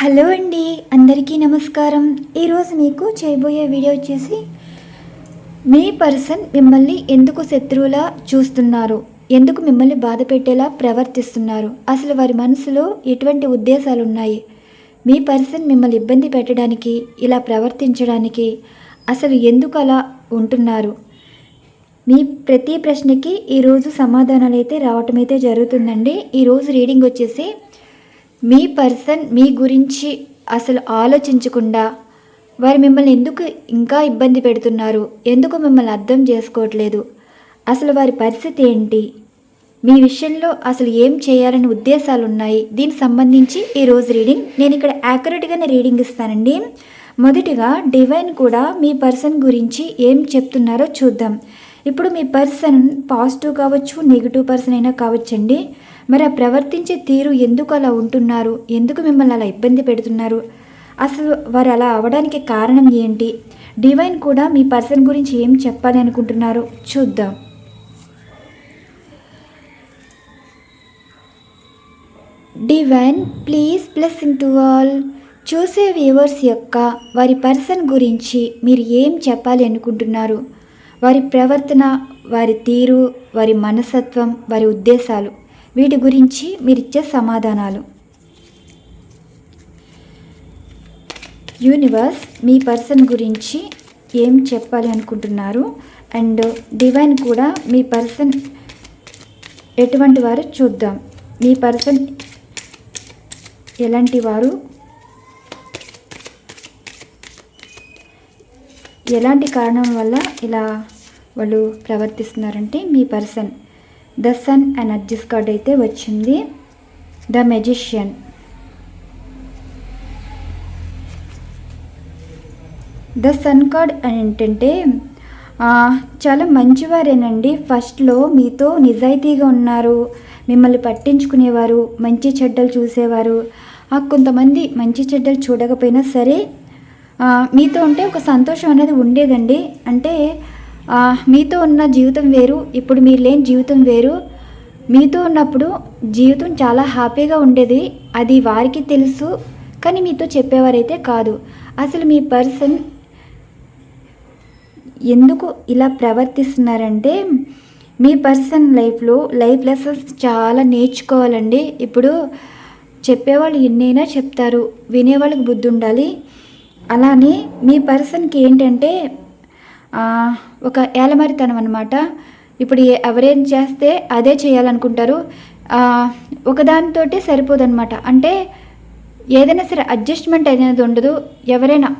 Hello అండి అందరికీ నమస్కారం. ఈరోజు మీకు చేయబోయే వీడియో వచ్చేసి మీ పర్సన్ మిమ్మల్ని ఎందుకు శత్రువులా చూస్తున్నారు? ఎందుకు మిమ్మల్ని బాధ పెట్టేలా ప్రవర్తిస్తున్నారు? అసలు వారి మనసులో ఎటువంటి ఉద్దేశాలు ఉన్నాయి మీ పర్సన్ మిమ్మల్ని ఇబ్బంది పెట్టడానికి ఇలా ప్రవర్తించడానికి అసలు ఎందుకు అలా ఉంటున్నారు? మీ ప్రతి ప్రశ్నకి ఈరోజు సమాధానాలు అయితే రావటం అయితే జరుగుతుందండి. ఈరోజు రీడింగ్ వచ్చేసి మీ పర్సన్ మీ గురించి అసలు ఆలోచించకుండా వారు మిమ్మల్ని ఎందుకు ఇంకా ఇబ్బంది పెడుతున్నారు? ఎందుకు మిమ్మల్ని అర్థం చేసుకోవట్లేదు? అసలు వారి పరిస్థితి ఏంటి? మీ విషయంలో అసలు ఏం చేయాలని ఉద్దేశాలు ఉన్నాయి దీనికి సంబంధించి ఈరోజు రీడింగ్ నేను ఇక్కడ యాక్యురేట్గానే రీడింగ్ ఇస్తానండి. మొదటిగా డివైన్ కూడా మీ పర్సన్ గురించి ఏం చెప్తున్నారో చూద్దాం. ఇప్పుడు మీ పర్సన్ పాజిటివ్ కావచ్చు నెగిటివ్ పర్సన్ అయినా కావచ్చండి. మరి ఆ ప్రవర్తించే తీరు ఎందుకు అలా ఉంటున్నారు? ఎందుకు మిమ్మల్ని అలా ఇబ్బంది పెడుతున్నారు? అసలు వారు అలా అవడానికి కారణం ఏంటి? డివైన్ కూడా మీ పర్సన్ గురించి ఏం చెప్పాలి అనుకుంటున్నారు? చూద్దాం. Divine please blessing to all చూసే వ్యూవర్స్ యొక్క వారి పర్సన్ గురించి మీరు ఏం చెప్పాలి అనుకుంటున్నారు? వారి ప్రవర్తన వారి తీరు వారి మనసత్వం వారి ఉద్దేశాలు. వీటి గురించి మీరిచ్చే సమాధానాలు. యూనివర్స్ మీ పర్సన్ గురించి ఏం చెప్పాలి అనుకుంటున్నారు? అండ్ డివైన్ కూడా మీ పర్సన్ ఎటువంటి వారు చూద్దాం. మీ పర్సన్ ఎలాంటి వారు ఎలాంటి కారణం వల్ల ఇలా వాళ్ళు ప్రవర్తిస్తున్నారంటే మీ person. The sun energies card అయితే వచ్చింది. The magician. The sun card అని ఏంటంటే చాలా మంచివారేనండి. ఫస్ట్లో మీతో నిజాయితీగా ఉన్నారు. మిమ్మల్ని పట్టించుకునేవారు. మంచి చెడ్డలు చూసేవారు. కొంతమంది మంచి చెడ్డలు చూడకపోయినా సరే మీతో ఉంటే ఒక సంతోషం అనేది ఉండేదండి. అంటే మీతో ఉన్న జీవితం వేరు ఇప్పుడు మీరు లేని జీవితం వేరు. మీతో ఉన్నప్పుడు జీవితం చాలా హ్యాపీగా ఉండేది. అది వారికి తెలుసు కానీ మీతో చెప్పేవారైతే కాదు. అసలు మీ పర్సన్ ఎందుకు ఇలా ప్రవర్తిస్తున్నారంటే మీ పర్సన్ లైఫ్లో లైఫ్ లెసన్స్ చాలా నేర్చుకోవాలండి. ఇప్పుడు చెప్పేవాళ్ళు ఎన్నైనా చెప్తారు వినేవాళ్ళకి బుద్ధి ఉండాలి. అలానే మీ పర్సన్కి ఏంటంటే ఒక ఏలమరితనం అనమాట ఇప్పుడు ఎవరేం చేస్తే అదే చేయాలనుకుంటారు. ఒకదానితో ఒకదానితోటే సరిపోదన్నమాట. అంటే ఏదైనా సరే అడ్జస్ట్మెంట్ అనేది ఉండదు. ఎవరైనా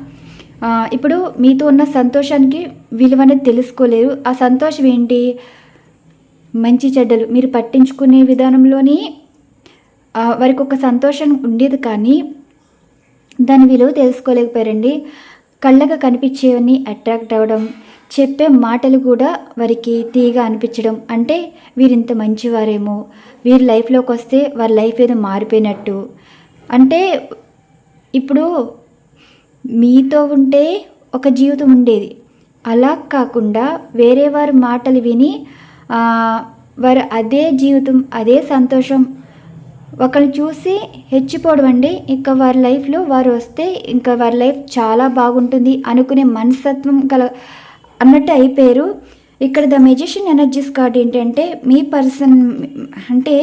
ఇప్పుడు మీతో ఉన్న సంతోషానికి విలువ అనేది తెలుసుకోలేరు. ఆ సంతోషం ఏంటి? మంచి చెడ్డలు. మీరు పట్టించుకునే విధానంలోని వారికి ఒక సంతోషం ఉండేది కానీ దాని విలువ తెలుసుకోలేకపోయారండి. కళ్ళగా కనిపించేవన్నీ అట్రాక్ట్ అవ్వడం చెప్పే మాటలు కూడా వారికి తీగా అనిపించడం. అంటే వీరింత మంచివారేమో వీరి లైఫ్లోకి వస్తే వారి లైఫ్ ఏదో మారిపోయినట్టు. అంటే ఇప్పుడు మీతో ఉంటే ఒక జీవితం ఉండేది. అలా కాకుండా వేరే వారి మాటలు విని వారు అదే జీవితం అదే సంతోషం ఒకరిని చూసి హెచ్చిపోవడం అండి. ఇంకా వారి లైఫ్లో వారు వస్తే ఇంకా వారి లైఫ్ చాలా బాగుంటుంది అనుకునే మనస్తత్వం కల అన్నట్టు అయిపోయారు. ఇక్కడ ద మెజిషియన్ ఎనర్జీస్ కార్డ్ ఏంటంటే మీ పర్సన్ అంటే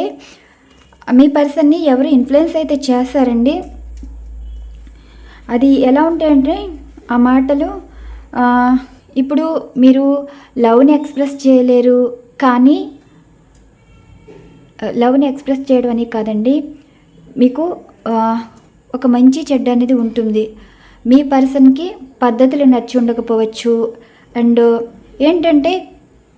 మీ పర్సన్ని ఎవరు ఇన్ఫ్లుయెన్స్ అయితే చేస్తారండి? అది ఎలా ఉంటాయంటే ఆ మాటలు ఇప్పుడు మీరు లవ్ని ఎక్స్ప్రెస్ చేయలేరు. కానీ Uh, లవ్ని ఎక్స్ప్రెస్ చేయడం అని కాదండి. మీకు uh, ఒక మంచి చెడ్డ అనేది ఉంటుంది. మీ పర్సన్కి పద్ధతులు నచ్చి ఉండకపోవచ్చు. అండ్ ఏంటంటే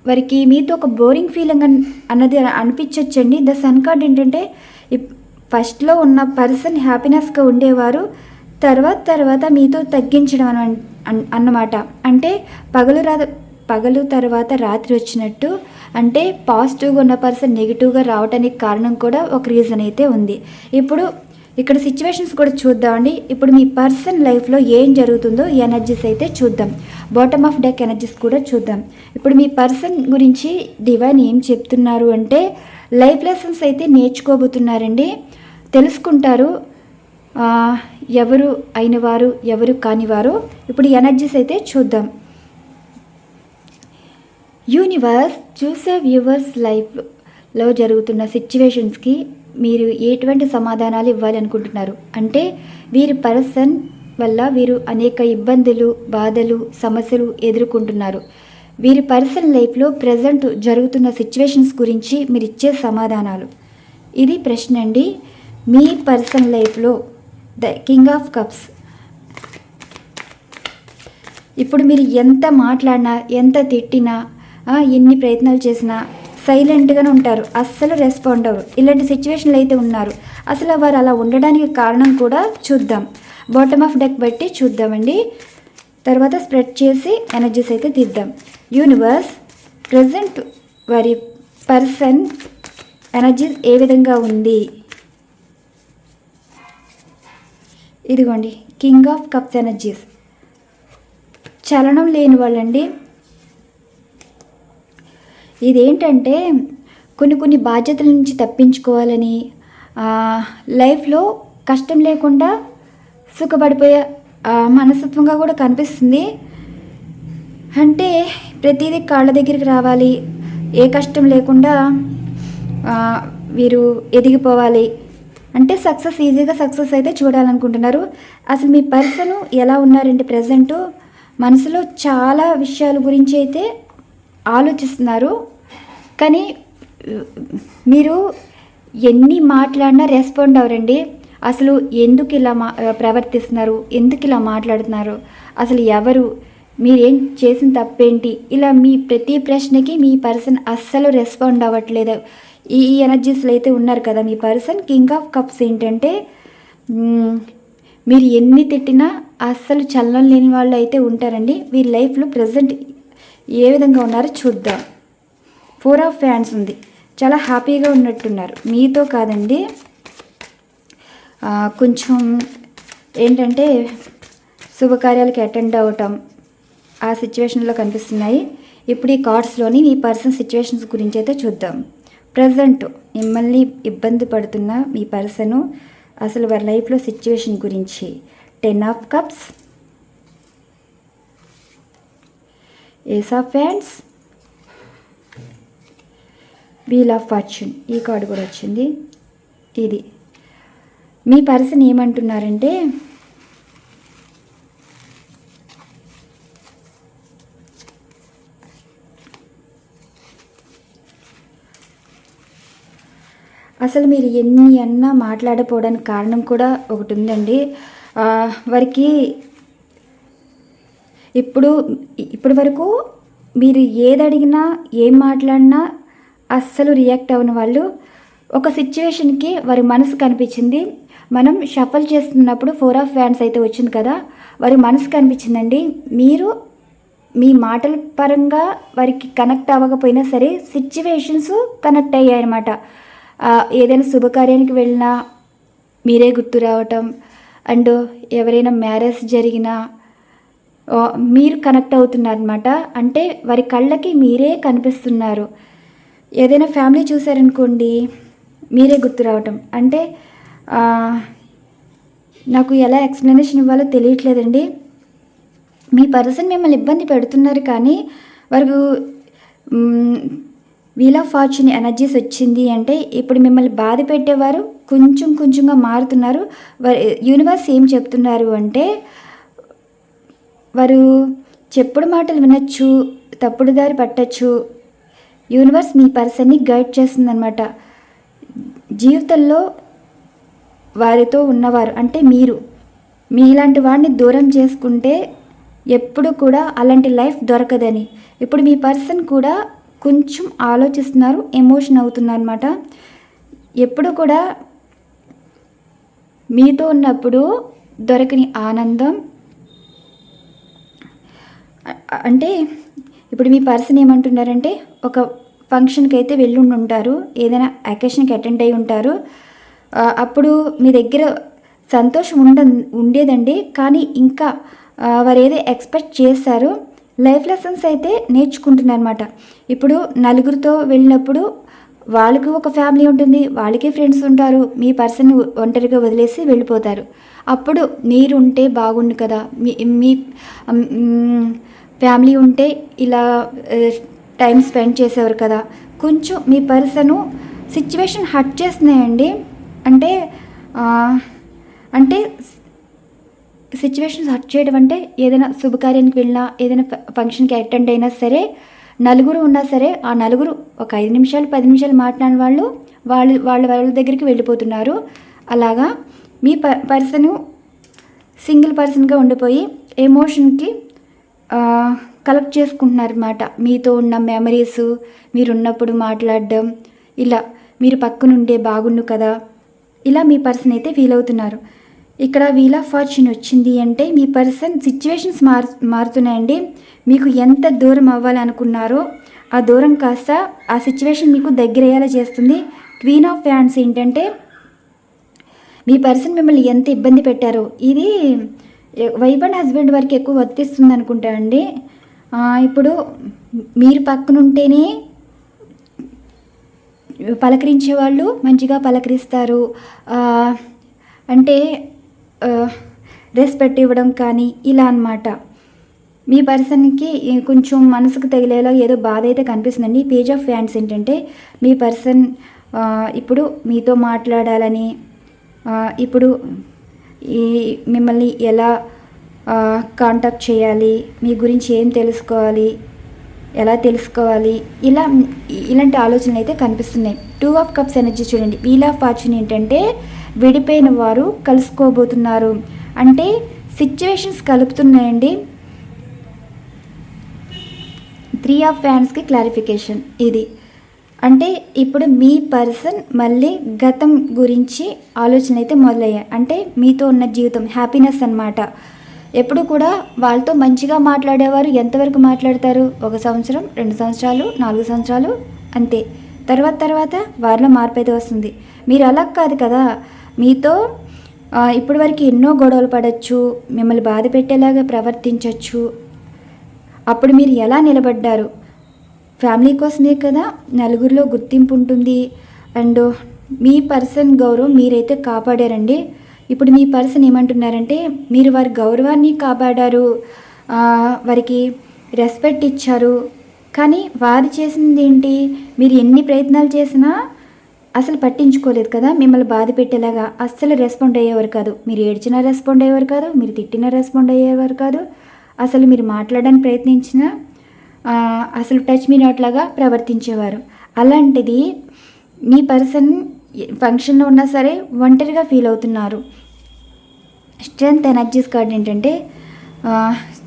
వారికి మీతో ఒక బోరింగ్ ఫీలింగ్ అన్- అన్నది అనిపించవచ్చండి ద సన్ కార్డ్ ఏంటంటే ఇప్- ఫస్ట్లో ఉన్న పర్సన్ హ్యాపీనెస్గా ఉండేవారు. తర్వాత తర్వాత మీతో తగ్గించడం అన- అన్- అన్నమాట. అంటే పగలు రా పగలు తర్వాత రాత్రి వచ్చినట్టు అంటే పాజిటివ్గా ఉన్న పర్సన్ నెగిటివ్గా రావడానికి కారణం కూడా ఒక రీజన్ అయితే ఉంది. ఇప్పుడు ఇక్కడ సిచ్యువేషన్స్ కూడా చూద్దామండి. ఇప్పుడు మీ పర్సన్ లైఫ్లో ఏం జరుగుతుందో ఎనర్జీస్ అయితే చూద్దాం. బాటమ్ ఆఫ్ డెక్ ఎనర్జీస్ కూడా చూద్దాం. ఇప్పుడు మీ పర్సన్ గురించి డివైన్ ఏం చెప్తున్నారు అంటే లైఫ్ లెసన్స్ అయితే నేర్చుకోబోతున్నారండి. తెలుసుకుంటారు. ఎవరు అయినవారు ఎవరు కానివారు. ఇప్పుడు ఎనర్జీస్ అయితే చూద్దాం. యూనివర్స్ చూసే వ్యూవర్స్ లైఫ్లో జరుగుతున్న సిచ్యువేషన్స్కి మీరు ఎటువంటి సమాధానాలు ఇవ్వాలనుకుంటున్నారు? అంటే వీరి పర్సన్ వల్ల వీరు అనేక ఇబ్బందులు బాధలు సమస్యలు ఎదుర్కొంటున్నారు. వీరి పర్సన్ లైఫ్లో ప్రజెంట్ జరుగుతున్న సిచ్యువేషన్స్ గురించి మీరు ఇచ్చే సమాధానాలు. ఇది ప్రశ్న అండి. మీ పర్సన్ లైఫ్లో ద కింగ్ ఆఫ్ కప్స్ ఇప్పుడు మీరు ఎంత మాట్లాడినా ఎంత తిట్టినా ఎన్ని ప్రయత్నాలు చేసినా సైలెంట్గానే ఉంటారు. అస్సలు రెస్పాండ్ అవ్వరు. ఇలాంటి సిచ్యువేషన్లు అయితే ఉన్నారు. అసలు వారు అలా ఉండడానికి కారణం కూడా చూద్దాం. బాటమ్ ఆఫ్ డెక్ బట్టి చూద్దామండి. తర్వాత స్ప్రెడ్ చేసి ఎనర్జీస్ అయితే తీద్దాం. యూనివర్స్ ప్రజెంట్ వారి పర్సన్ ఎనర్జీ ఏ విధంగా ఉంది? ఇదిగోండి. King of cups energies. చలనం లేని వాళ్ళండి. ఇదేంటంటే కొన్ని కొన్ని బాధ్యతల నుంచి తప్పించుకోవాలని లైఫ్లో కష్టం లేకుండా సుఖపడిపోయే మనస్తత్వంగా కూడా కనిపిస్తుంది. అంటే ప్రతిదీ కాళ్ళ దగ్గరికి రావాలి. ఏ కష్టం లేకుండా వీరు ఎదిగిపోవాలి. అంటే సక్సెస్ ఈజీగా సక్సెస్ అయితే చూడాలనుకుంటున్నారు. అసలు మీ పర్సన్ ఎలా ఉన్నారంటే ప్రజెంటు? మనసులో చాలా విషయాల గురించి అయితే ఆలోచిస్తున్నారు. కానీ మీరు ఎన్ని మాట్లాడినా రెస్పాండ్ అవ్వరండి. అసలు ఎందుకు ఇలా మా ప్రవర్తిస్తున్నారు? ఎందుకు ఇలా మాట్లాడుతున్నారు? అసలు ఎవరు? మీరేం చేసిన తప్పేంటి? ఇలా మీ ప్రతి ప్రశ్నకి మీ పర్సన్ అస్సలు రెస్పాండ్ అవ్వట్లేదు. ఈ ఈ ఎనర్జీస్లో అయితే ఉన్నారు కదా మీ పర్సన్. కింగ్ ఆఫ్ కప్స్ ఏంటంటే మీరు ఎన్ని తిట్టినా అస్సలు చలనం లేని వాళ్ళు అయితే ఉంటారండి. వీరి లైఫ్లో ప్రజెంట్ ఏ విధంగా ఉన్నారో చూద్దాం. ఫోర్ ఆఫ్ ఫ్యాన్స్ ఉంది. చాలా హ్యాపీగా ఉన్నట్టున్నారు. మీతో కాదండి. కొంచెం ఏంటంటే శుభకార్యాలకి అటెండ్ అవ్వటం ఆ సిచ్యువేషన్లో కనిపిస్తున్నాయి. ఇప్పుడు ఈ కార్డ్స్లోని మీ పర్సన్ సిచ్యువేషన్స్ గురించి అయితే చూద్దాం. ప్రజెంట్ మిమ్మల్ని ఇబ్బంది పడుతున్న మీ పర్సను అసలు వారి లైఫ్లో సిచ్యువేషన్ గురించి ten of cups ace of fans wheel of fortune. ఈ కార్డు కూడా వచ్చింది. ఇది. మీ పర్సన్ ఏమంటున్నారంటే అసలు మీరు ఎన్ని అన్నా మాట్లాడపోవడానికి కారణం కూడా ఒకటి ఉందండి. వారికి ఇప్పుడు ఇప్పటి వరకు మీరు ఏది అడిగినా ఏం మాట్లాడినా అస్సలు రియాక్ట్ అవ్వని వాళ్ళు ఒక సిచ్యువేషన్కి వారి మనసు కనిపించింది. మనం షఫల్ చేస్తున్నప్పుడు ఫోర్ ఆఫ్ ఫ్యాన్స్ అయితే వచ్చింది కదా వారి మనసు కనిపించిందండి. మీరు మీ మాటల పరంగా వారికి కనెక్ట్ అవ్వకపోయినా సరే సిచ్యువేషన్స్ కనెక్ట్ అయ్యాయి అనమాట ఏదైనా శుభకార్యానికి వెళ్ళినా మీరే గుర్తు రావటం అండ్ ఎవరైనా మ్యారేజ్ జరిగినా మీరు కనెక్ట్ అవుతున్నారనమాట అంటే వారి కళ్ళకి మీరే కనిపిస్తున్నారు. ఏదైనా ఫ్యామిలీ చూసారనుకోండి మీరే గుర్తు రావటం. అంటే నాకు ఎలా ఎక్స్ప్లెనేషన్ ఇవ్వాలో తెలియట్లేదండి. మీ పర్సన్ మిమ్మల్ని ఇబ్బంది పెడుతున్నారు కానీ వారు వీల్ ఆఫ్ ఫార్చ్యూన్ ఎనర్జీస్ వచ్చింది అంటే ఇప్పుడు మిమ్మల్ని బాధ పెట్టేవారు కొంచెం కొంచెంగా మారుతున్నారు. వారు యూనివర్స్ ఏం చెప్తున్నారు అంటే వారు చెప్పుడు మాటలు వినొచ్చు తప్పుడు దారి పట్టచ్చు. యూనివర్స్ మీ పర్సన్ని గైడ్ చేస్తుందన్నమాట. జీవితంలో వారితో ఉన్నవారు అంటే మీరు. మీలాంటి వాడిని దూరం చేసుకుంటే ఎప్పుడు కూడా అలాంటి లైఫ్ దొరకదని. ఇప్పుడు మీ పర్సన్ కూడా కొంచెం ఆలోచిస్తున్నారు ఎమోషన్ అవుతున్నారు అనమాట ఎప్పుడు కూడా మీతో ఉన్నప్పుడు దొరకని ఆనందం అంటే ఇప్పుడు మీ పర్సన్ ఏమంటున్నారంటే ఒక ఫంక్షన్కి అయితే వెళ్ళుండి ఉంటారు ఏదైనా అకేషన్కి అటెండ్ అయి ఉంటారు అప్పుడు మీ దగ్గర సంతోషం ఉండ ఉండేదండి కానీ ఇంకా వారు ఏదో ఎక్స్పెక్ట్ చేశారు లైఫ్ లెసన్స్ అయితే నేర్చుకుంటున్నారు అనమాట ఇప్పుడు నలుగురితో వెళ్ళినప్పుడు వాళ్ళకి ఒక ఫ్యామిలీ ఉంటుంది వాళ్ళకి ఫ్రెండ్స్ ఉంటారు మీ పర్సన్ ఒంటరిగా వదిలేసి వెళ్ళిపోతారు. అప్పుడు మీరు ఉంటే బాగుండు కదా మీ మీ ఫ్యామిలీ ఉంటే ఇలా టైం స్పెండ్ చేసేవారు కదా. కొంచెం మీ పర్సను సిచ్యువేషన్ హట్ చేస్తున్నాయండి. అంటే అంటే సిచ్యువేషన్స్ హట్ చేయడం అంటే ఏదైనా శుభకార్యానికి వెళ్ళినా ఏదైనా ఫంక్షన్కి అటెండ్ అయినా సరే నలుగురు ఉన్నా సరే ఆ నలుగురు ఒక ఐదు నిమిషాలు పది నిమిషాలు మాట్లాడిన వాళ్ళు వాళ్ళు వాళ్ళ వాళ్ళ దగ్గరికి వెళ్ళిపోతున్నారు. అలాగా మీ ప పర్సను సింగిల్ పర్సన్గా ఉండిపోయి ఎమోషన్కి కలెక్ట్ చేసుకుంటున్నారన్నమాట మీతో ఉన్న మెమరీస్ మీరున్నప్పుడు మాట్లాడడం ఇలా మీరు పక్కనుండే బాగుండు కదా. ఇలా మీ పర్సన్ అయితే ఫీల్ అవుతున్నారు. ఇక్కడ వీల్ ఆఫ్ ఫార్చ్యూన్ వచ్చింది అంటే మీ పర్సన్ సిచ్యువేషన్స్ మారు మారుతున్నాయండి. మీకు ఎంత దూరం అవ్వాలనుకున్నారో ఆ దూరం కాస్త ఆ సిచ్యువేషన్ మీకు దగ్గర అయ్యేలా చేస్తుంది. క్వీన్ ఆఫ్ ఫ్యాన్స్ ఏంటంటే మీ పర్సన్ మిమ్మల్ని ఎంత ఇబ్బంది పెట్టారో ఇది వైఫ్ అండ్ హస్బెండ్ వరకు ఎక్కువ వర్తిస్తుంది అనుకుంటా అండి. ఇప్పుడు మీరు పక్కనుంటేనే పలకరించే వాళ్ళు మంచిగా పలకరిస్తారు. అంటే రెస్పెక్ట్ ఇవ్వడం కానీ ఇలా అన్నమాట. మీ పర్సన్కి కొంచెం మనసుకు తగిలేలా ఏదో బాధ అయితే కనిపిస్తుందండి. పేజ్ ఆఫ్ ఫ్యాన్స్ ఏంటంటే మీ పర్సన్ ఇప్పుడు మీతో మాట్లాడాలని ఇప్పుడు ఈ మిమ్మల్ని ఎలా కాంటాక్ట్ చేయాలి మీ గురించి ఏం తెలుసుకోవాలి ఎలా తెలుసుకోవాలి ఇలా ఇలాంటి ఆలోచనలు అయితే కనిపిస్తున్నాయి. టూ ఆఫ్ కప్స్ ఎనర్జీ చూడండి. వీల్ ఆఫ్ ఫార్చ్యూన్ ఏంటంటే విడిపోయిన వారు కలుసుకోబోతున్నారు. అంటే సిచ్యువేషన్స్ కలుపుతున్నాయండి. త్రీ ఆఫ్ ఫ్యాన్స్కి క్లారిఫికేషన్ ఇది. అంటే ఇప్పుడు మీ పర్సన్ మళ్ళీ గతం గురించి ఆలోచన అయితే మొదలయ్యాయి. అంటే మీతో ఉన్న జీవితం హ్యాపీనెస్ అన్నమాట. ఎప్పుడు కూడా వాళ్ళతో మంచిగా మాట్లాడేవారు ఎంతవరకు మాట్లాడతారు? ఒక సంవత్సరం రెండు సంవత్సరాలు నాలుగు సంవత్సరాలు అంతే. తర్వాత తర్వాత వారిలో మార్పు అయితే వస్తుంది. మీరు అలా కాదు కదా. మీతో ఇప్పటి వరకు ఎన్నో గొడవలు పడవచ్చు మిమ్మల్ని బాధ పెట్టేలాగా ప్రవర్తించవచ్చు అప్పుడు మీరు ఎలా నిలబడ్డారు? ఫ్యామిలీ కోసమే కదా నలుగురిలో గుర్తింపు ఉంటుంది. అండ్ మీ పర్సన్ గౌరవం మీరైతే కాపాడారండి. ఇప్పుడు మీ పర్సన్ ఏమంటున్నారంటే మీరు వారి గౌరవాన్ని కాపాడారు వారికి రెస్పెక్ట్ ఇచ్చారు. కానీ వారు చేసింది ఏంటి మీరు ఎన్ని ప్రయత్నాలు చేసినా అసలు పట్టించుకోలేదు కదా మిమ్మల్ని బాధ పెట్టేలాగా. అస్సలు రెస్పాండ్ అయ్యేవారు కాదు. మీరు ఏడ్చినా రెస్పాండ్ అయ్యేవారు కాదు మీరు తిట్టినా రెస్పాండ్ అయ్యేవారు కాదు. అసలు మీరు మాట్లాడడానికి ప్రయత్నించినా అసలు టచ్ మీ నాట్ లాగా ప్రవర్తించేవారు. అలాంటిది మీ పర్సన్ ఫంక్షన్లో ఉన్నా సరే ఒంటరిగా ఫీల్ అవుతున్నారు. స్ట్రెంగ్త్ ఎనర్జీస్ కార్డ్ ఏంటంటే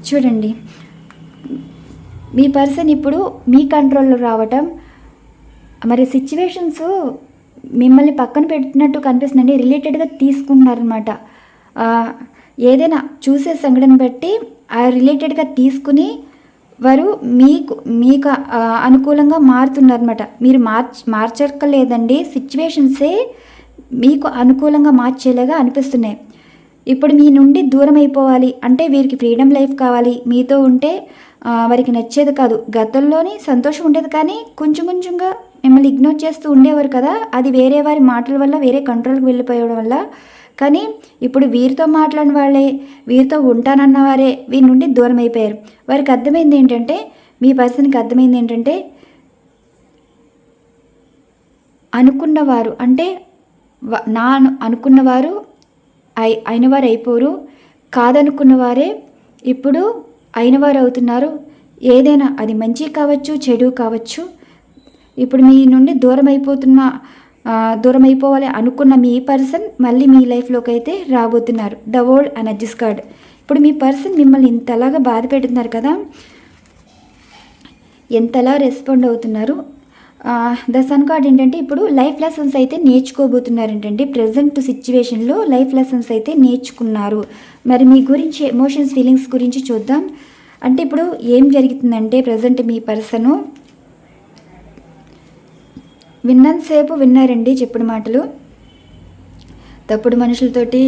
చూడండి. మీ పర్సన్ ఇప్పుడు మీ కంట్రోల్లో రావటం మరి సిచ్యువేషన్స్ మిమ్మల్ని పక్కన పెట్టినట్టు కనిపిస్తుందండి రిలేటెడ్గా తీసుకున్నారనమాట ఏదైనా చూసే సంఘటన బట్టి ఆ రిలేటెడ్గా తీసుకుని వారు మీకు మీకు అనుకూలంగా మారుతున్నారనమాట మీరు మార్చ్ మార్చక్కలేదండి సిచ్యువేషన్సే మీకు అనుకూలంగా మార్చేలాగా అనిపిస్తున్నాయి. ఇప్పుడు మీ నుండి దూరం అయిపోవాలి అంటే వీరికి ఫ్రీడమ్ లైఫ్ కావాలి. మీతో ఉంటే వారికి నచ్చేది కాదు. గతంలోని సంతోషం ఉండేది కానీ కొంచెం కొంచెంగా మిమ్మల్ని ఇగ్నోర్ చేస్తూ ఉండేవారు కదా. అది వేరే వారి మాటల వల్ల వేరే కంట్రోల్కి వెళ్ళిపోవడం వల్ల కానీ ఇప్పుడు వీరితో మాట్లాడిన వాళ్ళే వీరితో ఉంటానన్న వారే వీరి నుండి దూరం అయిపోయారు వారికి అర్థమైంది ఏంటంటే మీ పర్సన్కి అర్థమైంది ఏంటంటే అనుకున్నవారు అంటే వ- నా అనుకున్నవారు అయి అయినవారు అయిపోరు. కాదనుకున్న వారే ఇప్పుడు అయినవారు అవుతున్నారు. ఏదైనా అది మంచి కావచ్చు చెడు కావచ్చు. ఇప్పుడు మీ నుండి దూరం అయిపోతున్న దూరం అయిపోవాలి అనుకున్న మీ పర్సన్ మళ్ళీ మీ లైఫ్లోకి అయితే రాబోతున్నారు. ద వరల్డ్ ఎనర్జీస్ కార్డ్ ఇప్పుడు మీ పర్సన్ మిమ్మల్ని ఇంతలాగా బాధ పెడుతున్నారు కదా ఎంతలా రెస్పాండ్ అవుతున్నారు? ద సన్ కార్డ్ ఏంటంటే ఇప్పుడు లైఫ్ లెసన్స్ అయితే నేర్చుకోబోతున్నారు ఏంటంటే ప్రజెంట్ సిచ్యువేషన్లో లైఫ్ లెసన్స్ అయితే నేర్చుకున్నారు. మరి మీ గురించి ఎమోషన్స్ ఫీలింగ్స్ గురించి చూద్దాం. అంటే ఇప్పుడు ఏం జరుగుతుందంటే ప్రజెంట్ మీ పర్సను విన్నంతసేపు విన్నారండి చెప్పిన మాటలు. తప్పుడు మనుషులతోటి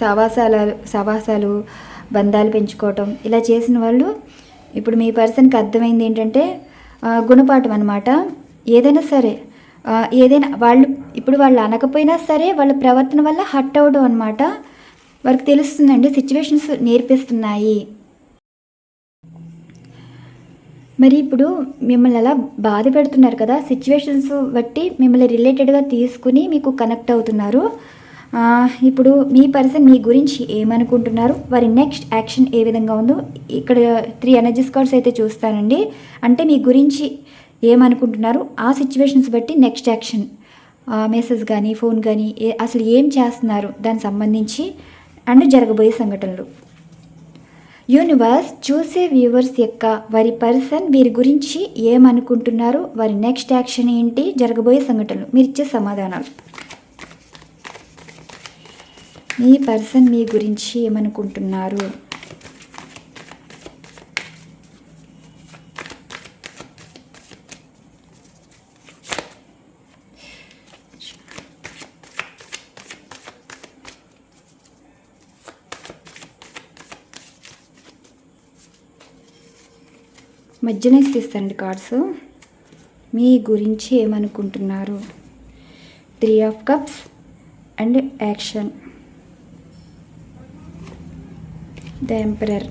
సవాసాలు సవాసాలు బంధాలు పెంచుకోవటం ఇలా చేసిన వాళ్ళు ఇప్పుడు మీ పర్సన్కి అర్థమైంది ఏంటంటే గుణపాఠం అనమాట ఏదైనా సరే ఏదైనా వాళ్ళు ఇప్పుడు వాళ్ళు అనకపోయినా సరే వాళ్ళ ప్రవర్తన వల్ల హట్ అవడం అనమాట వారికి తెలుస్తుందండి సిచ్యువేషన్స్ నేర్పిస్తున్నాయి. మరి ఇప్పుడు మిమ్మల్ని అలా బాధ పెడుతున్నారు కదా సిచ్యువేషన్స్ బట్టి మిమ్మల్ని రిలేటెడ్గా తీసుకుని మీకు కనెక్ట్ అవుతున్నారు. ఇప్పుడు మీ పర్సన్ మీ గురించి ఏమనుకుంటున్నారు? వారి నెక్స్ట్ యాక్షన్ ఏ విధంగా ఉందో ఇక్కడ త్రీ ఎనర్జీస్ కార్డ్స్ అయితే చూస్తానండి. అంటే మీ గురించి ఏమనుకుంటున్నారు? ఆ సిచ్యువేషన్స్ బట్టి నెక్స్ట్ యాక్షన్ మెసేజ్ కానీ ఫోన్ కానీ ఏ అసలు ఏం చేస్తున్నారు? దానికి సంబంధించి అండ్ జరగబోయే సంఘటనలు. యూనివర్స్ చూసే వ్యూవర్స్ యొక్క వారి పర్సన్ వీరి గురించి ఏమనుకుంటున్నారు వారి నెక్స్ట్ యాక్షన్ ఏంటి జరగబోయే సంఘటనలు. మీరు ఇచ్చే సమాధానాలు. మీ పర్సన్ మీ గురించి ఏమనుకుంటున్నారు? మధ్యనే తీస్తానండి కార్డ్స్. మీ గురించి ఏమనుకుంటున్నారు? Three of cups and action. The emperor.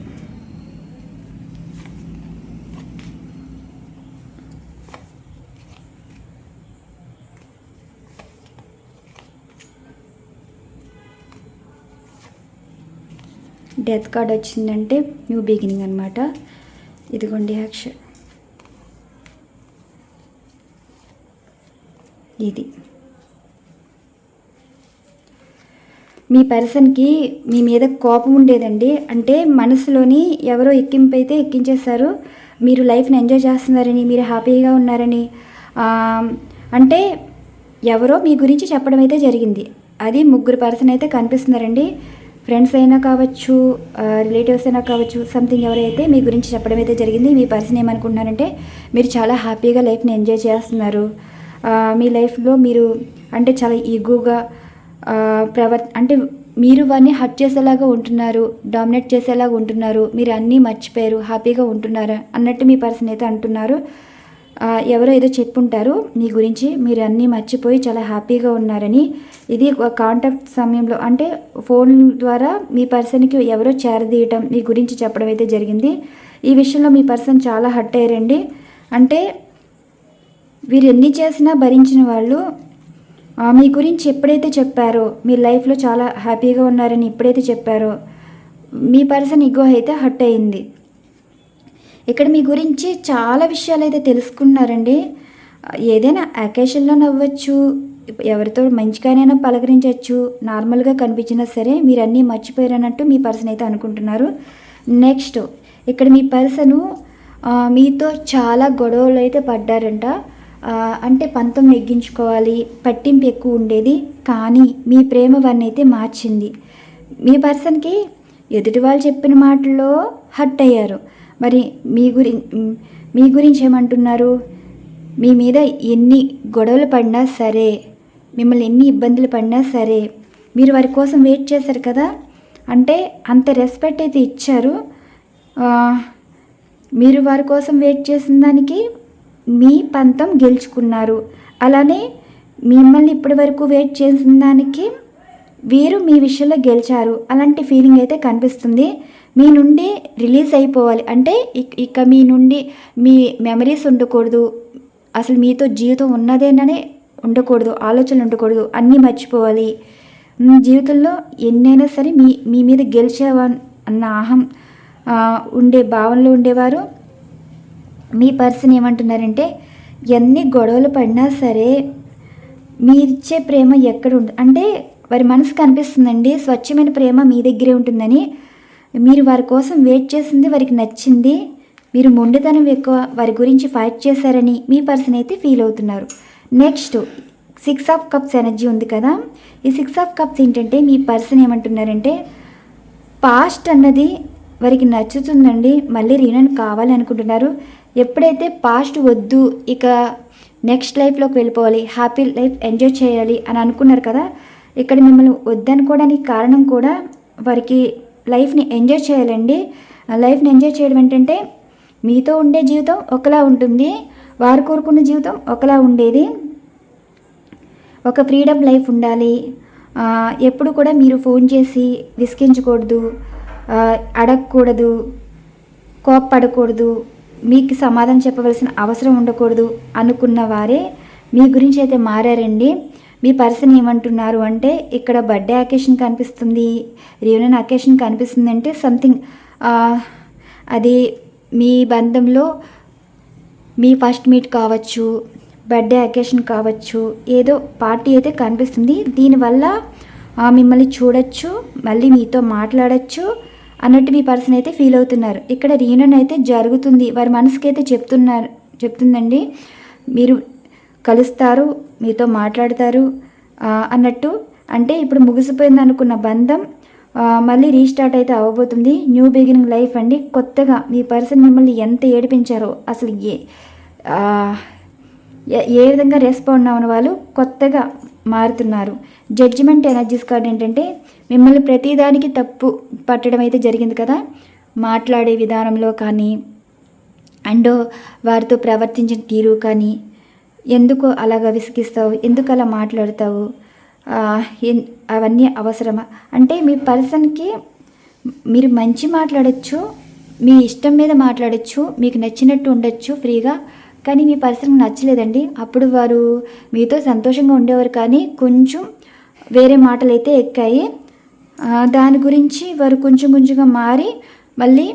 Death card వచ్చిందంటే న్యూ బిగినింగ్ అనమాట ఇదిగోండి యాక్షన్ ఇది. మీ పర్సన్కి మీ మీద కోపం ఉండేదండి. అంటే మనసులోని ఎవరో ఎక్కింపు అయితే ఎక్కించేస్తారు మీరు లైఫ్ని ఎంజాయ్ చేస్తున్నారని మీరు హ్యాపీగా ఉన్నారని అంటే ఎవరో మీ గురించి చెప్పడం అయితే జరిగింది. అది ముగ్గురు పర్సన్ అయితే కనిపిస్తున్నారండి. ఫ్రెండ్స్ అయినా కావచ్చు రిలేటివ్స్ అయినా కావచ్చు సంథింగ్ ఎవరైతే మీ గురించి చెప్పడం అయితే జరిగింది మీ పర్సన్ ఏమనుకుంటున్నారంటే మీరు చాలా హ్యాపీగా లైఫ్ని ఎంజాయ్ చేస్తున్నారు. మీ లైఫ్లో మీరు అంటే చాలా ఈగోగా ప్రవర్ అంటే మీరు వారిని హట్ చేసేలాగా ఉంటున్నారు డామినేట్ చేసేలాగా ఉంటున్నారు మీరు అన్నీ మర్చిపోయారు హ్యాపీగా ఉంటున్నారు అన్నట్టు మీ పర్సన్ అయితే అంటున్నారు. ఎవరో ఏదో చెప్పుంటారు. మీ గురించి మీరు అన్నీ మర్చిపోయి చాలా హ్యాపీగా ఉన్నారని. ఇది ఒక కాంటాక్ట్ సమయంలో అంటే ఫోన్ ద్వారా మీ పర్సన్కి ఎవరో చేరదీయటం మీ గురించి చెప్పడం అయితే జరిగింది. ఈ విషయంలో మీ పర్సన్ చాలా హట్ అయ్యారండి. అంటే వీరు ఎన్ని చేసినా భరించిన వాళ్ళు మీ గురించి ఎప్పుడైతే చెప్పారో మీ లైఫ్లో చాలా హ్యాపీగా ఉన్నారని ఎప్పుడైతే చెప్పారో మీ పర్సన్ ఇగో అయితే హట్ అయింది ఇక్కడ మీ గురించి చాలా విషయాలు అయితే తెలుసుకున్నారండి. ఏదైనా అకేషన్లో నవ్వచ్చు ఎవరితో మంచిగానైనా పలకరించవచ్చు నార్మల్గా కనిపించినా సరే మీరు అన్నీ మర్చిపోయారన్నట్టు మీ పర్సన్ అయితే అనుకుంటున్నారు. నెక్స్ట్ ఇక్కడ మీ పర్సను మీతో చాలా గొడవలు అయితే పడ్డారంట. అంటే పంతం నెగ్గించుకోవాలి పట్టింపు ఎక్కువ ఉండేది కానీ మీ ప్రేమ వారిని అయితే మార్చింది. మీ పర్సన్కి ఎదుటి వాళ్ళు చెప్పిన మాటల్లో హట్ అయ్యారు. మరి మీ గురి మీ గురించి ఏమంటున్నారు? మీ మీద ఎన్ని గొడవలు పడినా సరే మిమ్మల్ని ఎన్ని ఇబ్బందులు పడినా సరే మీరు వారి కోసం వెయిట్ చేశారు కదా? అంటే అంత రెస్పెక్ట్ అయితే ఇచ్చారు. మీరు వారి కోసం వెయిట్ చేసిన దానికి మీ పంతం గెలుచుకున్నారు. అలానే మిమ్మల్ని ఇప్పటి వరకు వెయిట్ చేసిన దానికి వీరు మీ విషయంలో గెలిచారు. అలాంటి ఫీలింగ్ అయితే కనిపిస్తుంది. మీ నుండి రిలీజ్ అయిపోవాలి. అంటే ఇక్- ఇక మీ నుండి మీ మెమరీస్ ఉండకూడదు. అసలు మీతో జీవితం ఉన్నదేననే ఉండకూడదు. ఆలోచనలు ఉండకూడదు. అన్నీ మర్చిపోవాలి. మీ జీవితంలో ఎన్నైనా సరే మీ మీ మీద గెలిచేవా అన్న అహం ఉండే భావనలో ఉండేవారు. మీ పర్సన్ ఏమంటున్నారంటే ఎన్ని గొడవలు పడినా సరే మీరిచ్చే ప్రేమ ఎక్కడ ఉంటుంది అంటే వారి మనసు కనిపిస్తుందండి స్వచ్ఛమైన ప్రేమ మీ దగ్గరే ఉంటుందని. మీరు వారి కోసం వెయిట్ చేసింది వారికి నచ్చింది. మీరు మొండితనం ఎక్కువ వారి గురించి ఫైట్ చేశారని మీ పర్సన్ అయితే ఫీల్ అవుతున్నారు. Next six of cups energy ఉంది కదా. ఈ సిక్స్ ఆఫ్ కప్స్ ఏంటంటే మీ పర్సన్ ఏమంటున్నారంటే పాస్ట్ అన్నది వారికి నచ్చుతుందండి మళ్ళీ రీనన్ కావాలి అనుకుంటున్నారు. ఎప్పుడైతే పాస్ట్ వద్దు ఇక నెక్స్ట్ లైఫ్లోకి వెళ్ళిపోవాలి హ్యాపీ లైఫ్ ఎంజాయ్ చేయాలి అని అనుకున్నారు కదా ఇక్కడ మిమ్మల్ని వద్దనుకోవడానికి కారణం కూడా వారికి లైఫ్ని ఎంజాయ్ చేయాలండి. లైఫ్ని ఎంజాయ్ చేయడం ఏంటంటే మీతో ఉండే జీవితం ఒకలా ఉంటుంది. వారు కోరుకున్న జీవితం ఒకలా ఉండేది. ఒక ఫ్రీడమ్ లైఫ్ ఉండాలి. ఎప్పుడు కూడా మీరు ఫోన్ చేసి విసిగించకూడదు. అడగకూడదు. కోప్పడకూడదు. మీకు సమాధానం చెప్పవలసిన అవసరం ఉండకూడదు అనుకున్న వారే మీ గురించి అయితే మారారండి. మీ పర్సన్ ఏమంటున్నారు అంటే ఇక్కడ బర్త్డే అకేషన్ కనిపిస్తుంది రియూనియన్ అకేషన్ కనిపిస్తుంది అంటే సంథింగ్ అది మీ బంధంలో మీ ఫస్ట్ మీట్ కావచ్చు బర్త్డే అకేషన్ కావచ్చు ఏదో పార్టీ అయితే కనిపిస్తుంది. దీనివల్ల మిమ్మల్ని చూడొచ్చు మళ్ళీ మీతో మాట్లాడచ్చు అన్నట్టు మీ పర్సన్ అయితే ఫీల్ అవుతున్నారు. ఇక్కడ రీయూనియన్ అయితే జరుగుతుంది. వారి మనసుకి అయితే చెప్తున్నారు చెప్తుందండి. మీరు కలుస్తారు మీతో మాట్లాడతారు అన్నట్టు. అంటే ఇప్పుడు ముగిసిపోయింది అనుకున్న బంధం మళ్ళీ రీస్టార్ట్ అయితే అవ్వబోతుంది. న్యూ బిగినింగ్ లైఫ్ అండి. కొత్తగా మీ పర్సన్ మిమ్మల్ని ఎంత ఏడిపించారో అసలు ఏ ఏ- ఏ విధంగా రెస్పాండ్ అవ్వని వాళ్ళు కొత్తగా మారుతున్నారు. జడ్జిమెంట్ ఎనర్జీస్ కార్డ్ ఏంటంటే మిమ్మల్ని ప్రతిదానికి తప్పు పట్టడం అయితే జరిగింది కదా. మాట్లాడే విధానంలో కానీ అండ్ వారితో ప్రవర్తించిన తీరు కానీ ఎందుకు అలాగ విసిగిస్తావు? ఎందుకు అలా మాట్లాడతావు? ఎన్- అవన్నీ అవసరమా? అంటే మీ పర్సన్కి మీరు మంచి మాట్లాడచ్చు మీ ఇష్టం మీద మాట్లాడచ్చు మీకు నచ్చినట్టు ఉండొచ్చు ఫ్రీగా. కానీ మీ పర్సన్కి నచ్చలేదండి. అప్పుడు వారు మీతో సంతోషంగా ఉండేవారు కానీ కొంచెం వేరే మాటలు అయితే ఎక్కాయి దాని గురించి వారు కొంచెం కొంచెంగా మారి మళ్ళీ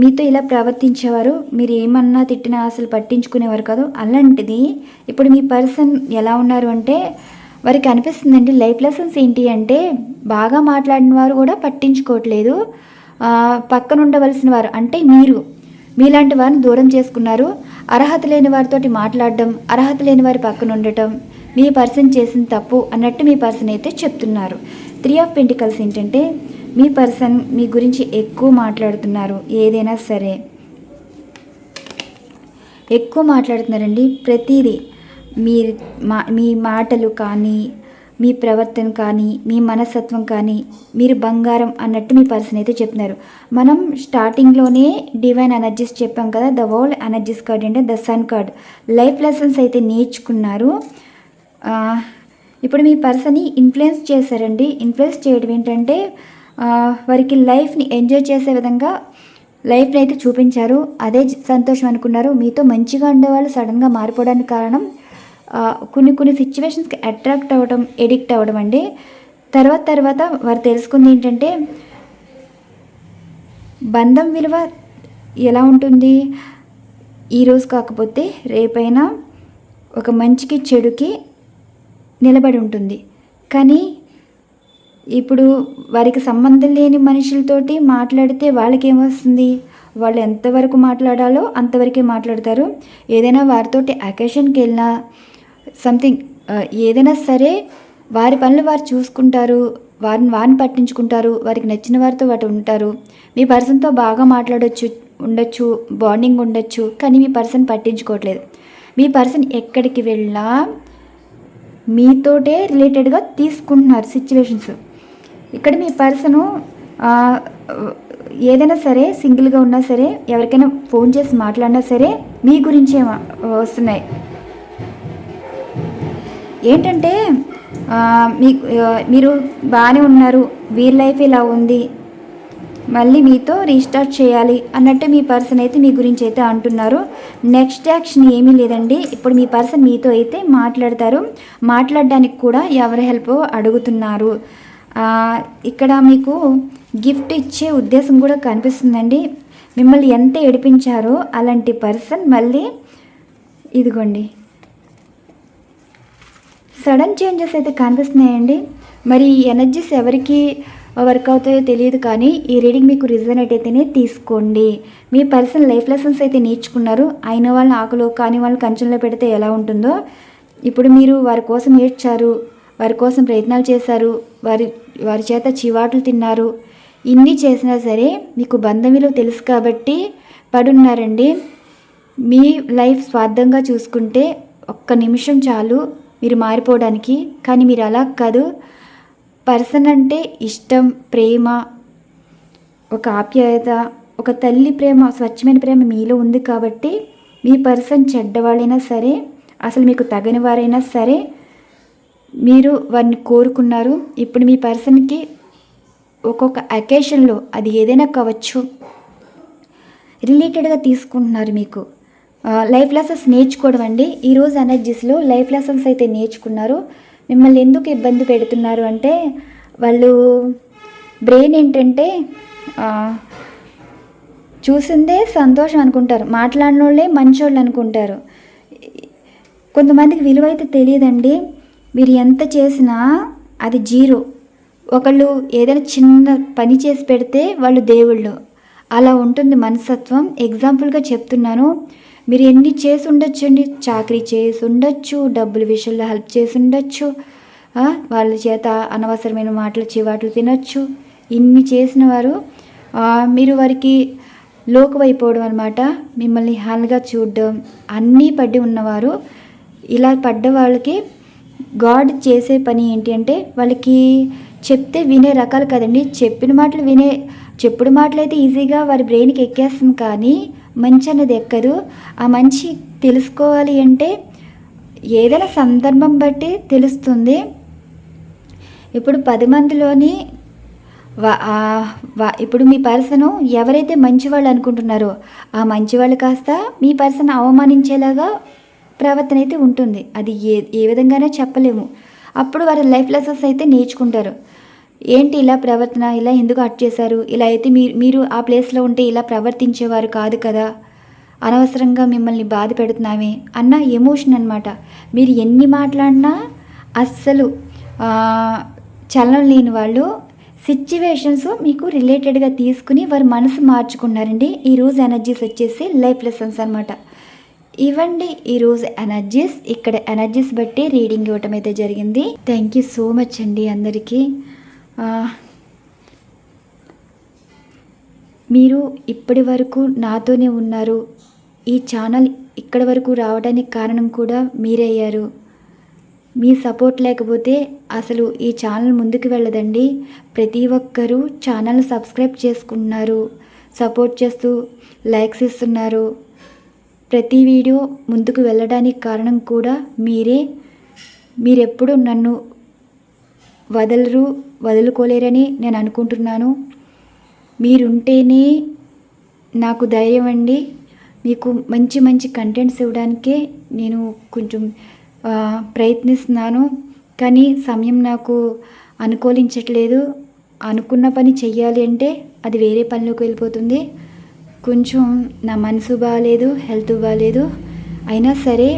మీతో ఇలా ప్రవర్తించేవారు మీరు ఏమన్నా తిట్టినా అసలు పట్టించుకునేవారు కాదు. అలాంటిది ఇప్పుడు మీ పర్సన్ ఎలా ఉన్నారు అంటే వారికి అనిపిస్తుందండి లైఫ్ లెసన్స్ ఏంటి అంటే బాగా మాట్లాడిన వారు కూడా పట్టించుకోవట్లేదు. పక్కన ఉండవలసిన వారు అంటే మీరు. మీలాంటి వారిని దూరం చేసుకున్నారు. అర్హత లేని వారితోటి మాట్లాడడం అర్హత లేని వారి పక్కన ఉండటం మీ పర్సన్ చేసిన తప్పు అన్నట్టు మీ పర్సన్ అయితే చెప్తున్నారు. త్రీ ఆఫ్ పెంటికల్స్ ఏంటంటే మీ పర్సన్ మీ గురించి ఎక్కువ మాట్లాడుతున్నారు ఏదైనా సరే. ఎక్కువ మాట్లాడుతున్నారండి ప్రతిదీ. మీ మా మీ మాటలు కానీ మీ ప్రవర్తన కానీ మీ మనస్తత్వం కానీ మీరు బంగారం అన్నట్టు మీ పర్సన్ అయితే చెప్తున్నారు. మనం స్టార్టింగ్లోనే డివైన్ ఎనర్జీస్ చెప్పాం కదా ద వరల్డ్ ఎనర్జీస్ కార్డ్ అంటే the sun card. Life lessons అయితే నేర్చుకున్నారు. ఇప్పుడు మీ పర్సన్ని ఇన్ఫ్లుయెన్స్ చేశారండి. ఇన్ఫ్లుయెన్స్ చేయడం ఏంటంటే వారికి లైఫ్ని ఎంజాయ్ చేసే విధంగా లైఫ్ని అయితే చూపించారు. అదే సంతోషం అనుకున్నారు. మీతో మంచిగా ఉండేవాళ్ళు సడన్గా మారిపోవడానికి కారణం కొన్ని కొన్ని సిచ్యువేషన్స్కి అట్రాక్ట్ అవ్వడం ఎడిక్ట్ అవ్వడం అండి. తర్వాత తర్వాత వారు తెలుసుకుంది ఏంటంటే బంధం విలువ ఎలా ఉంటుంది? ఈరోజు కాకపోతే రేపైనా ఒక మంచికి చెడుకి నిలబడి ఉంటుంది. కానీ ఇప్పుడు వారికి సంబంధం లేని మనుషులతోటి మాట్లాడితే వాళ్ళకేమొస్తుంది? వాళ్ళు ఎంతవరకు మాట్లాడాలో అంతవరకే మాట్లాడతారు. ఏదైనా వారితోటి అకేషన్కి వెళ్ళినా సంథింగ్ ఏదైనా సరే వారి పనులు వారు చూసుకుంటారు. వారిని వారిని పట్టించుకుంటారు. వారికి నచ్చిన వారితో వాటి ఉంటారు. మీ పర్సన్తో బాగా మాట్లాడొచ్చు ఉండొచ్చు బాండింగ్ ఉండొచ్చు కానీ మీ పర్సన్ పట్టించుకోవట్లేదు. మీ పర్సన్ ఎక్కడికి వెళ్ళినా మీతోటే రిలేటెడ్గా తీసుకుంటున్నారు సిచ్యువేషన్స్. ఇక్కడ మీ పర్సను ఏదైనా సరే సింగిల్గా ఉన్నా సరే ఎవరికైనా ఫోన్ చేసి మాట్లాడినా సరే మీ గురించే మా- వస్తున్నాయి. ఏంటంటే మీ మీకు మీరు బాగానే ఉన్నారు వీర్ లైఫ్ ఇలా ఉంది మళ్ళీ మీతో రీస్టార్ట్ చేయాలి అన్నట్టు మీ పర్సన్ అయితే మీ గురించి అయితే అంటున్నారు. నెక్స్ట్ యాక్షన్ ఏమీ లేదండి. ఇప్పుడు మీ పర్సన్ మీతో అయితే మాట్లాడతారు. మాట్లాడడానికి కూడా ఎవరి హెల్ప్ అడుగుతున్నారు. ఇక్కడ మీకు గిఫ్ట్ ఇచ్చే ఉద్దేశం కూడా కనిపిస్తుందండి. మిమ్మల్ని ఎంత ఏడిపించారో అలాంటి పర్సన్ మళ్ళీ ఇదిగోండి. సడన్ చేంజెస్ అయితే కనిపిస్తున్నాయండి. మరి ఈ ఎనర్జీస్ ఎవరికి వర్క్ అవుతాయో తెలియదు కానీ ఈ రీడింగ్ మీకు రిజనేట్ అయితేనే తీసుకోండి. మీ పర్సన్ లైఫ్ లెసన్స్ అయితే నేర్చుకున్నారు. అయిన వాళ్ళని ఆకులో కాని వాళ్ళని కంచెంలో పెడితే ఎలా ఉంటుందో? ఇప్పుడు మీరు వారి కోసం ఏడ్చారు. వారి కోసం ప్రయత్నాలు చేశారు. వారి వారి చేత చివాట్లు తిన్నారు. ఇన్ని చేసినా సరే మీకు బంధం విలువ తెలుసు కాబట్టి పడున్నారండి. మీ లైఫ్ స్వార్థంగా చూసుకుంటే ఒక్క నిమిషం చాలు మీరు మారిపోవడానికి. కానీ మీరు అలా కాదు. పర్సన్ అంటే ఇష్టం ప్రేమ ఒక ఆప్యాయత ఒక తల్లి ప్రేమ స్వచ్ఛమైన ప్రేమ మీలో ఉంది కాబట్టి మీ పర్సన్ చెడ్డవాళ్ళైనా సరే అసలు మీకు తగని వారైనా సరే మీరు వారిని కోరుకున్నారు. ఇప్పుడు మీ పర్సన్కి ఒక్కొక్క అకేషన్లో అది ఏదైనా కావచ్చు. రిలేటెడ్గా తీసుకుంటున్నారు మీకు. లైఫ్ లెసన్స్ నేర్చుకోవడం అండి. ఈరోజు ఎనర్జీస్లో లైఫ్ లెసన్స్ అయితే నేర్చుకున్నారు. మిమ్మల్ని ఎందుకు ఇబ్బంది పెడుతున్నారు అంటే వాళ్ళు బ్రెయిన్ ఏంటంటే చూసిందే సంతోషం అనుకుంటారు. మాట్లాడిన వాళ్ళే మంచోళ్ళు అనుకుంటారు. కొంతమందికి విలువ అయితే తెలియదండి. మీరు ఎంత చేసినా అది జీరో. ఒకళ్ళు ఏదైనా చిన్న పని చేసి పెడితే వాళ్ళు దేవుళ్ళు. అలా ఉంటుంది మనస్తత్వం. ఎగ్జాంపుల్గా చెప్తున్నాను. మీరు ఎన్ని చేసి ఉండొచ్చండి? చాకరీ చేసి ఉండొచ్చు డబ్బుల విషయంలో హెల్ప్ చేసి ఉండొచ్చు వాళ్ళ చేత అనవసరమైన మాటలు చివాట్లు తినొచ్చు. ఇన్ని చేసిన వారు మీరు వారికి లోకువైపోవడం అనమాట మిమ్మల్ని హాల్గా చూడడం. అన్నీ పడి ఉన్నవారు ఇలా పడ్డ వాళ్ళకి గాడ్ చేసే పని ఏంటి అంటే వాళ్ళకి చెప్తే వినే రకాలు కదండి. చెప్పిన మాటలు వినే చెప్పుడు మాటలు అయితే ఈజీగా వారి బ్రెయిన్కి ఎక్కేస్తుంది కానీ మంచి అనేది ఎక్కదు. ఆ మంచి తెలుసుకోవాలి అంటే ఏదైనా సందర్భం బట్టి తెలుస్తుంది. ఇప్పుడు పది మందిలోని వా- వా- ఇప్పుడు మీ పర్సన్ ఎవరైతే మంచివాళ్ళు అనుకుంటున్నారో ఆ మంచివాళ్ళు కాస్త మీ పర్సన్ అవమానించేలాగా ప్రవర్తన అయితే ఉంటుంది. అది ఏ ఏ విధంగానే చెప్పలేము. అప్పుడు వారి లైఫ్ లెసన్స్ అయితే నేర్చుకుంటారు. ఏంటి ఇలా ప్రవర్తన? ఇలా ఎందుకు అట్ చేశారు? ఇలా అయితే మీరు మీరు ఆ ప్లేస్లో ఉంటే ఇలా ప్రవర్తించేవారు కాదు కదా? అనవసరంగా మిమ్మల్ని బాధ పెడుతున్నామే అన్న ఎమోషన్ అనమాట మీరు ఎన్ని మాట్లాడినా అస్సలు చలనం లేని వాళ్ళు సిచ్యువేషన్స్ మీకు రిలేటెడ్గా తీసుకుని వారి మనసు మార్చుకున్నారండి. ఈరోజు ఎనర్జీస్ వచ్చేసి లైఫ్ లెసన్స్ అనమాట ఇవ్వండి. ఈరోజు ఎనర్జీస్ ఇక్కడ ఎనర్జీస్ బట్టి రీడింగ్ ఇవ్వటం అయితే జరిగింది. థ్యాంక్ యూ సో మచ్ అండి అందరికీ. మీరు ఇప్పటి వరకు నాతోనే ఉన్నారు. ఈ ఛానల్ ఇక్కడి వరకు రావడానికి కారణం కూడా మీరే అయ్యారు. మీ సపోర్ట్ లేకపోతే అసలు ఈ ఛానల్ ముందుకు వెళ్ళదండి. ప్రతి ఒక్కరూ ఛానల్ సబ్స్క్రైబ్ చేసుకుంటున్నారు. సపోర్ట్ చేస్తూ లైక్స్ ఇస్తున్నారు. ప్రతి వీడియో ముందుకు వెళ్ళడానికి కారణం కూడా మీరే. మీరెప్పుడు నన్ను వదలరు వదులుకోలేరని నేను అనుకుంటున్నాను. మీరుంటేనే నాకు ధైర్యం అండి. మీకు మంచి మంచి కంటెంట్స్ ఇవ్వడానికే నేను కొంచెం ప్రయత్నిస్తున్నాను. కానీ సమయం నాకు అనుకూలించట్లేదు. అనుకున్న పని చెయ్యాలి అంటే అది వేరే పనిలోకి వెళ్ళిపోతుంది. కొంచెం నా మనసు బాగాలేదు హెల్త్ బాగాలేదు అయినా సరే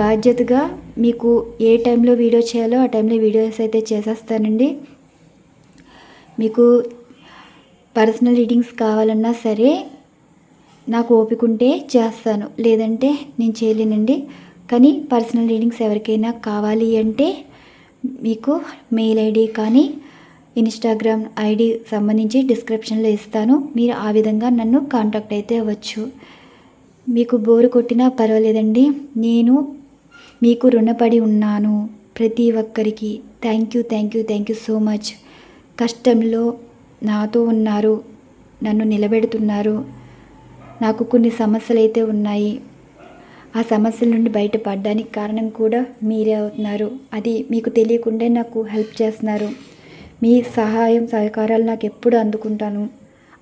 బాధ్యతగా మీకు ఏ టైంలో వీడియో చేయాలో ఆ టైంలో వీడియోస్ అయితే చేసేస్తానండి. మీకు పర్సనల్ రీడింగ్స్ కావాలన్నా సరే నాకు ఓపిక ఉంటే చేస్తాను. లేదంటే నేను చేయలేనండి. కానీ పర్సనల్ రీడింగ్స్ ఎవరికైనా కావాలి అంటే మీకు మెయిల్ ఐడి కానీ ఇన్స్టాగ్రామ్ ఐడి సంబంధించి డిస్క్రిప్షన్లో ఇస్తాను. మీరు ఆ విధంగా నన్ను కాంటాక్ట్ అయితే అవ్వచ్చు. మీకు బోరు కొట్టినా పర్వాలేదండి. నేను మీకు రుణపడి ఉన్నాను ప్రతి ఒక్కరికి. Thank you thank you thank you so much. కష్టంలో నాతో ఉన్నారు నన్ను నిలబెడుతున్నారు. నాకు కొన్ని సమస్యలు అయితే ఉన్నాయి. ఆ సమస్యల నుండి బయటపడడానికి కారణం కూడా మీరే అవుతున్నారు. అది మీకు తెలియకుండా నాకు హెల్ప్ చేస్తున్నారు. మీ సహాయం సహకారాలు నాకు ఎప్పుడు అందుకుంటాను.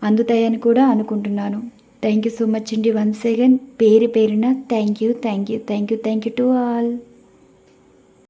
అందుతాయని కూడా అనుకుంటున్నాను. థ్యాంక్ యూ సో మచ్ అండి. వన్స్ అగైన్ పేరు పేరున thank you thank you thank you thank you to all